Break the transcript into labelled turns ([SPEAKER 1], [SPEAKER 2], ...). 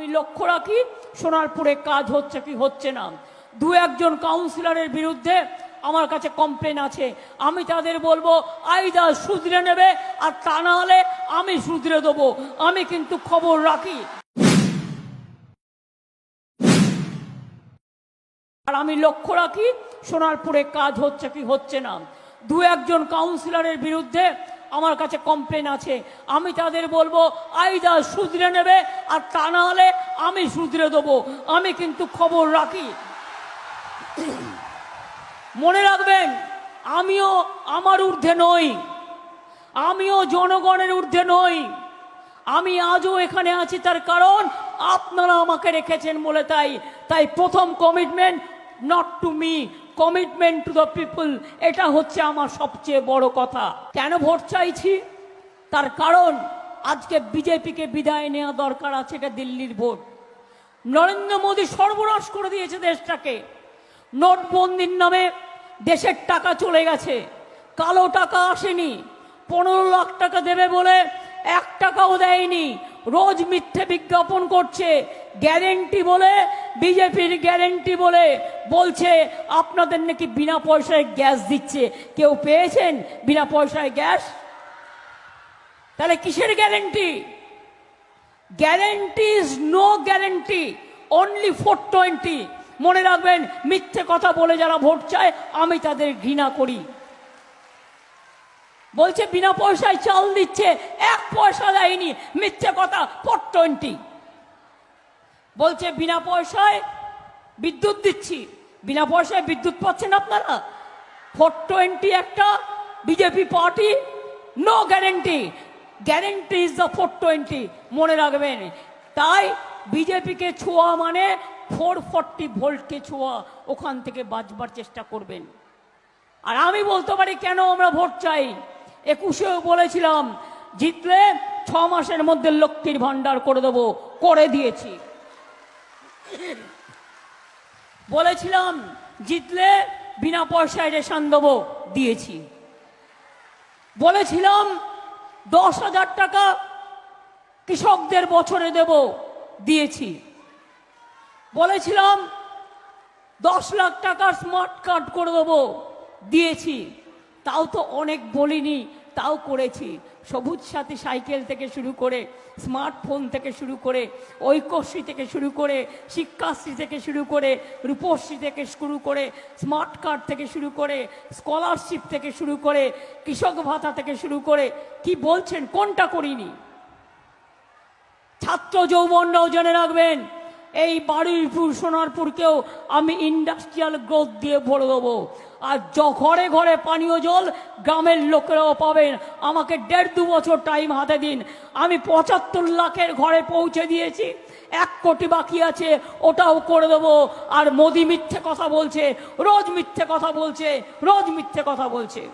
[SPEAKER 1] আমি লক্ষ্য রাখি, সোনারপুরে কাজ হচ্ছে কি হচ্ছে না। দু একজন কাউন্সিলরের বিরুদ্ধে আমার কাছে কমপ্লেন আছে। আমি তাদের বলব, আইদা শুধরে নেবে আর তা না হলে আমি শুধরে দেবো। আমি কিন্তু খবর রাখি। আর আমি লক্ষ্য রাখি, সোনারপুরে কাজ হচ্ছে কি হচ্ছে না। দু একজন কাউন্সিলরের বিরুদ্ধে আমার কাছে কমপ্লেন আছে। আমি তাদের বলব, আইদা শুধরে নেবে, আর তা না হলে আমি শুধরে দেবো। আমি কিন্তু খবর রাখি। মনে রাখবেন, আমিও আমার ঊর্ধ্বে নই। আমিও জনগণের ঊর্ধ্বে নই। আমি আজও এখানে আছি তার কারণ আপনারা আমাকে রেখেছেন বলে তাই। তাই প্রথম commitment not to me commitment to the people এটা হচ্ছে আমার সবচেয়ে বড় কথা। কেন ভোট চাইছি? তার কারণ, আজকে বিজেপিকে বিদায় নেওয়া দরকার আছে এটা দিল্লির ভোট। নরেন্দ্র মোদী সর্বনাশ করে দিয়েছে দেশটাকে। নোটবন্দির নামে দেশের টাকা চলে গেছে। কালো টাকা আসেনি। পনেরো লাখ টাকা দেবে বলে এক টাকাও দেয়নি। রোজ মিথ্যে বিজ্ঞাপন করছে। গ্যারেন্টি বলে বিজেপির গ্যারেন্টি বলে বলছে, আপনাদের নাকি বিনা পয়সায় গ্যাস দিচ্ছে। কেউ পেয়েছেন বিনা পয়সায় গ্যাস? তাহলে কিসের guarantee? Guarantee is no guarantee only four twenty মনে রাখবেন, মিথ্যে কথা বলে যারা ভোট চায়, আমি তাদের ঘৃণা করি। বলছে, বিনা পয়সায় চাল দিচ্ছে, এক পয়সা দেয়নি, মিথ্যে কথা ফোর টোয়েন্টি বলছে, বিনা পয়সায় বিদ্যুৎ দিচ্ছি। বিনা পয়সায় বিদ্যুৎ পাচ্ছেন আপনারা? ফোর টোয়েন্টি একটা BJP party, no guarantee. Guarantee is the four twenty, মনে রাখবেন। তাই বিজেপিকে ছোঁয়া মানে ফোর ফর্টি ভোল্টকে ছোঁয়া, ওখান থেকে বাঁচবার চেষ্টা করবেন। আর আমি বলতে পারি, কেন আমরা ভোট চাই? একুশেও বলেছিলাম, জিতলে ছ মাসের মধ্যে লক্ষ্মীর ভান্ডার করে দেবো, করে দিয়েছি। বলেছিলাম, জিতলে বিনা পয়সায় রেশন দেবো, দিয়েছি। বলেছিলাম, দশ হাজার টাকা কৃষকদের বছরে দেব, দিয়েছি। বলেছিলাম, দশ লাখ টাকার স্মার্ট কার্ড করে দেবো, দিয়েছি। তাও তো অনেক বলিনি তাও করেছি। সবুজ সাথী সাইকেল থেকে শুরু করে, স্মার্টফোন থেকে শুরু করে ঐক্যশ্রী থেকে শুরু করে, শিক্ষাশ্রী থেকে শুরু করে, রূপশ্রী থেকে শুরু করে, স্মার্ট কার্ড থেকে শুরু করে, স্কলারশিপ থেকে শুরু করে, কৃষক ভাতা থেকে শুরু করে, কি বলছেন, কোনটা করিনি? ছাত্র যৌবনরাও জেনে রাখবেন, এই বারুইপুর, সোনারপুরকেও আমি ইন্ডাস্ট্রিয়াল গ্রোথ দিয়ে ভরে দেবো। আর ঘরে ঘরে পানীয় জল গ্রামের লোকেরাও পাবেন। আমাকে দেড় দু বছর টাইম হাতে দিন। আমি পঁচাত্তর লাখের ঘরে পৌঁছে দিয়েছি। এক কোটি বাকি আছে, ওটাও করে দেবো। আর মোদি মিথ্যে কথা বলছে, রোজ মিথ্যে কথা বলছে, রোজ মিথ্যে কথা বলছে।